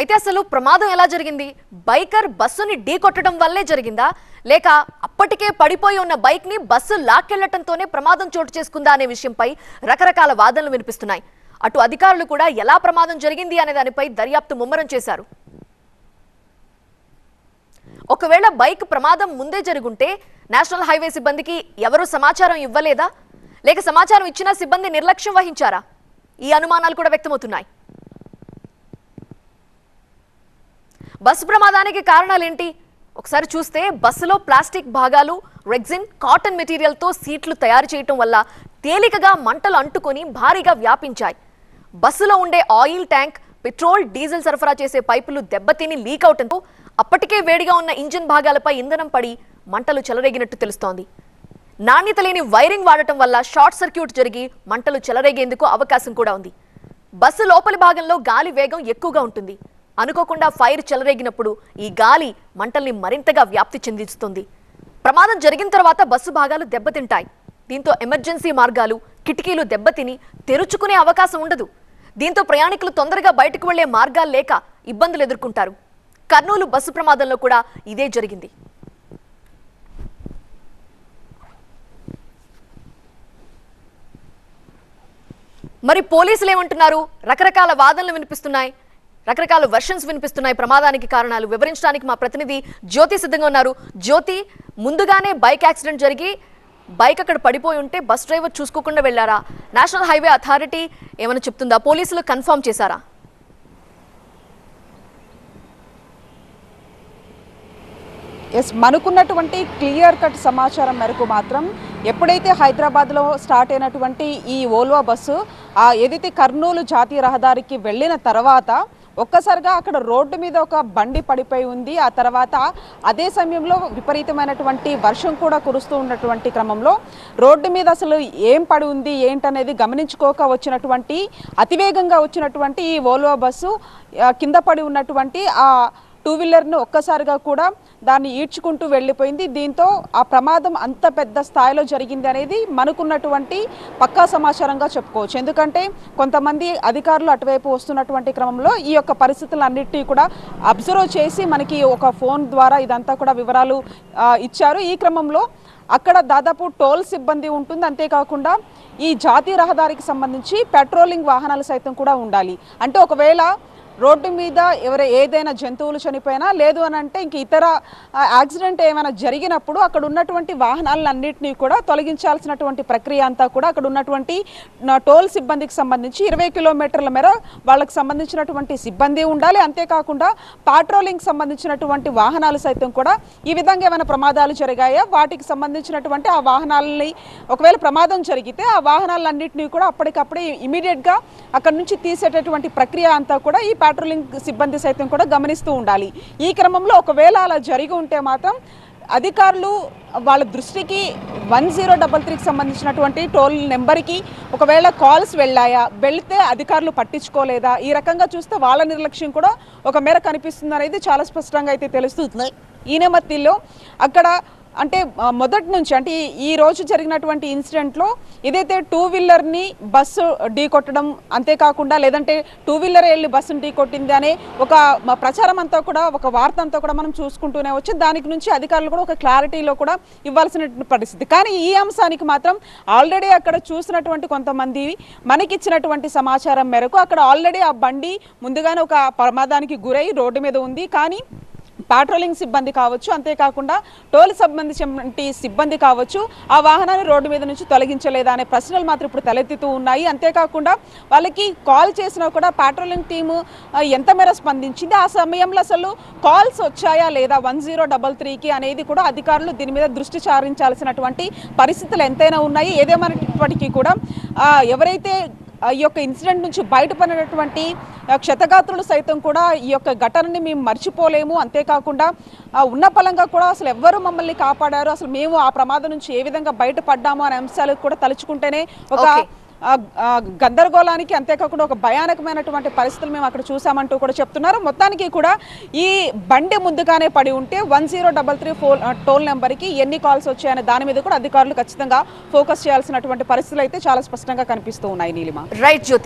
అయితే అసలు ప్రమాదం ఎలా జరిగింది? బైకర్ బస్సుని ఢీ కొట్టడం వల్లే జరిగిందా? లేక అప్పటికే పడిపోయి ఉన్న బైక్ని బస్సు లాక్కెళ్ళటంతోనే ప్రమాదం చోటు చేసుకుందా అనే విషయంపై రకరకాల వాదనలు వినిపిస్తున్నాయి. అటు అధికారులు కూడా ఎలా ప్రమాదం జరిగింది అనే దానిపై దర్యాప్తు ముమ్మరం చేశారు. ఒకవేళ బైక్ ప్రమాదం ముందే జరుగుంటే నేషనల్ హైవే సిబ్బందికి ఎవరు సమాచారం ఇవ్వలేదా? లేక సమాచారం ఇచ్చినా సిబ్బంది నిర్లక్ష్యం వహించారా? ఈ అనుమానాలు కూడా వ్యక్తమవుతున్నాయి. బస్సు ప్రమాదానికి కారణాలేంటి? ఒకసారి చూస్తే బస్సులో ప్లాస్టిక్ భాగాలు రెగ్జిన్ కాటన్ మెటీరియల్తో సీట్లు తయారు చేయటం వల్ల తేలికగా మంటలు అంటుకొని భారీగా వ్యాపించాయి. బస్సులో ఉండే ఆయిల్ ట్యాంక్ పెట్రోల్ డీజిల్ సరఫరా చేసే పైపులు దెబ్బతిని లీక్ అవటంతో అప్పటికే వేడిగా ఉన్న ఇంజిన్ భాగాలపై ఇంధనం పడి మంటలు చెలరేగినట్టు తెలుస్తోంది. నాణ్యత లేని వైరింగ్ వాడటం వల్ల షార్ట్ సర్క్యూట్ జరిగి మంటలు చెలరేగేందుకు అవకాశం కూడా ఉంది. బస్సు లోపలి భాగంలో గాలి వేగం ఎక్కువగా ఉంటుంది. అనుకోకుండా ఫైర్ చెలరేగినప్పుడు ఈ గాలి మంటల్ని మరింతగా వ్యాప్తి చెందిస్తుంది. ప్రమాదం జరిగిన తర్వాత బస్సు భాగాలు దెబ్బతింటాయి. దీంతో ఎమర్జెన్సీ మార్గాలు కిటికీలు దెబ్బతిని తెరుచుకునే అవకాశం ఉండదు. దీంతో ప్రయాణికులు తొందరగా బయటకు వెళ్ళే మార్గాలు లేక ఇబ్బందులు ఎదుర్కొంటారు. కర్నూలు బస్సు ప్రమాదంలో కూడా ఇదే జరిగింది. మరి పోలీసులు ఏమంటున్నారు? రకరకాల వాదనలు వినిపిస్తున్నాయి. రకరకాల వర్షన్స్ వినిపిస్తున్నాయి. ప్రమాదానికి కారణాలు వివరించడానికి మా ప్రతినిధి జ్యోతి సిద్ధంగా ఉన్నారు. జ్యోతి ముందుగానే బైక్ యాక్సిడెంట్ జరిగి బైక్ అక్కడ పడిపోయి ఉంటే బస్ డ్రైవర్ చూసుకోకుండా వెళ్ళారా? నేషనల్ హైవే అథారిటీ ఏమైనా చెప్తుందా? పోలీసులు కన్ఫర్మ్ చేశారా? ఎస్ మనకున్నటువంటి క్లియర్ కట్ సమాచారం మేరకు మాత్రం ఎప్పుడైతే హైదరాబాద్లో స్టార్ట్ అయినటువంటి ఈ ఓల్వా బస్సు ఆ ఏదైతే కర్నూలు జాతీయ రహదారికి వెళ్ళిన తర్వాత ఒక్కసారిగా అక్కడ రోడ్డు మీద ఒక బండి పడిపోయి ఉంది. ఆ తర్వాత అదే సమయంలో విపరీతమైనటువంటి వర్షం కూడా కురుస్తూ ఉన్నటువంటి క్రమంలో రోడ్డు మీద అసలు ఏం పడి ఉంది ఏంటనేది గమనించుకోక వచ్చినటువంటి అతివేగంగా వచ్చినటువంటి ఈ ఓల్వా బస్సు కింద పడి ఉన్నటువంటి ఆ టూ వీలర్ను ఒక్కసారిగా కూడా దాన్ని ఈడ్చుకుంటూ వెళ్ళిపోయింది. దీంతో ఆ ప్రమాదం అంత పెద్ద స్థాయిలో జరిగింది అనేది మనకున్నటువంటి పక్కా సమాచారంగా చెప్పుకోవచ్చు. ఎందుకంటే కొంతమంది అధికారులు అటువైపు వస్తున్నటువంటి క్రమంలో ఈ యొక్క పరిస్థితులన్నిటినీ కూడా అబ్జర్వ్ చేసి మనకి ఒక ఫోన్ ద్వారా ఇదంతా కూడా వివరాలు ఇచ్చారు. ఈ క్రమంలో అక్కడ దాదాపు టోల్ సిబ్బంది ఉంటుంది. అంతేకాకుండా ఈ జాతీయ రహదారికి సంబంధించి పెట్రోలింగ్ వాహనాలు సైతం కూడా ఉండాలి. అంటే ఒకవేళ రోడ్డు మీద ఎవరు ఏదైనా జంతువులు చనిపోయినా లేదు అని అంటే ఇంక ఇతర యాక్సిడెంట్ ఏమైనా జరిగినప్పుడు అక్కడ ఉన్నటువంటి వాహనాలన్నింటినీ కూడా తొలగించాల్సినటువంటి ప్రక్రియ అంతా కూడా అక్కడ ఉన్నటువంటి టోల్ సిబ్బందికి సంబంధించి ఇరవై కిలోమీటర్ల మేర వాళ్ళకి సంబంధించినటువంటి సిబ్బంది ఉండాలి. అంతేకాకుండా పాట్రోలింగ్ సంబంధించినటువంటి వాహనాలు సైతం కూడా ఈ విధంగా ఏమైనా ప్రమాదాలు జరిగాయా? వాటికి సంబంధించినటువంటి ఆ వాహనాలని ఒకవేళ ప్రమాదం జరిగితే ఆ వాహనాలన్నింటినీ కూడా అప్పటికప్పుడే ఇమీడియట్గా అక్కడ నుంచి తీసేటటువంటి ప్రక్రియ అంతా కూడా ఈ పాట్రోలింగ్ సిబ్బంది సైతం కూడా గమనిస్తూ ఉండాలి. ఈ క్రమంలో ఒకవేళ అలా జరిగి ఉంటే మాత్రం అధికారులు వాళ్ళ దృష్టికి వన్ జీరో డబల్ త్రీకి సంబంధించినటువంటి టోల్ నెంబర్కి ఒకవేళ కాల్స్ వెళ్ళాయా వెళితే అధికారులు పట్టించుకోలేదా? ఈ రకంగా చూస్తే వాళ్ళ నిర్లక్ష్యం కూడా ఒక మేర కనిపిస్తుంది అనేది చాలా స్పష్టంగా అయితే తెలుస్తుంది. ఈ నేపథ్యంలో అక్కడ అంటే మొదటి నుంచి అంటే ఈ- రోజు జరిగినటువంటి ఇన్సిడెంట్లో ఏదైతే టూ వీలర్ని బస్సు ఢీ కొట్టడం అంతేకాకుండా లేదంటే టూ వీలర్ వెళ్ళి బస్సును ఢీ కొట్టింది అనే ఒక ప్రచారం అంతా కూడా ఒక వార్త అంతా కూడా మనం చూసుకుంటూనే వచ్చి దానికి నుంచి అధికారులు కూడా ఒక క్లారిటీలో కూడా ఇవ్వాల్సిన పరిస్థితి. కానీ ఈ అంశానికి మాత్రం ఆల్రెడీ అక్కడ చూసినటువంటి కొంతమంది మనకిచ్చినటువంటి సమాచారం మేరకు అక్కడ ఆల్రెడీ ఆ బండి ముందుగానే ఒక ప్రమాదానికి గురై రోడ్డు మీద ఉంది. కానీ పాట్రోలింగ్ సిబ్బంది కావచ్చు అంతేకాకుండా టోల్ సంబంధించినటువంటి సిబ్బంది కావచ్చు ఆ వాహనాన్ని రోడ్డు మీద నుంచి తొలగించలేదా అనే ప్రశ్నలు మాత్రం ఇప్పుడు తలెత్తుతూ ఉన్నాయి. అంతేకాకుండా వాళ్ళకి కాల్ చేసినా కూడా పాట్రోలింగ్ టీము ఎంత మేర స్పందించింది? ఆ సమయంలో అసలు కాల్స్ వచ్చాయా లేదా? వన్ జీరో డబల్ త్రీకి అనేది కూడా అధికారులు దీని మీద దృష్టి సారించాల్సినటువంటి పరిస్థితులు ఎంతైనా ఉన్నాయి. ఏదేమైనప్పటికీ కూడా ఎవరైతే ఈ యొక్క ఇన్సిడెంట్ నుంచి బయటపడినటువంటి క్షతగాత్రులు సైతం కూడా ఈ యొక్క ఘటనని మేము మర్చిపోలేము. అంతేకాకుండా ఉన్న పలంగా కూడా అసలు ఎవ్వరు మమ్మల్ని కాపాడారు. అసలు మేము ఆ ప్రమాదం నుంచి ఏ విధంగా బయటపడ్డాము అనే అంశాలు కూడా తలుచుకుంటేనే ఒక గందరగోళానికి అంతేకాకుండా ఒక భయానకమైనటువంటి పరిస్థితులు మేము అక్కడ చూసామంటూ కూడా చెప్తున్నారు. మొత్తానికి కూడా ఈ బండి ముందుగానే పడి ఉంటే one zero double three four toll నెంబర్కి ఎన్ని కాల్స్ వచ్చాయనే దాని మీద కూడా అధికారులు ఖచ్చితంగా ఫోకస్ చేయాల్సినటువంటి పరిస్థితులు అయితే చాలా స్పష్టంగా కనిపిస్తూ ఉన్నాయి నీలిమ. రైట్ జ్యోతి.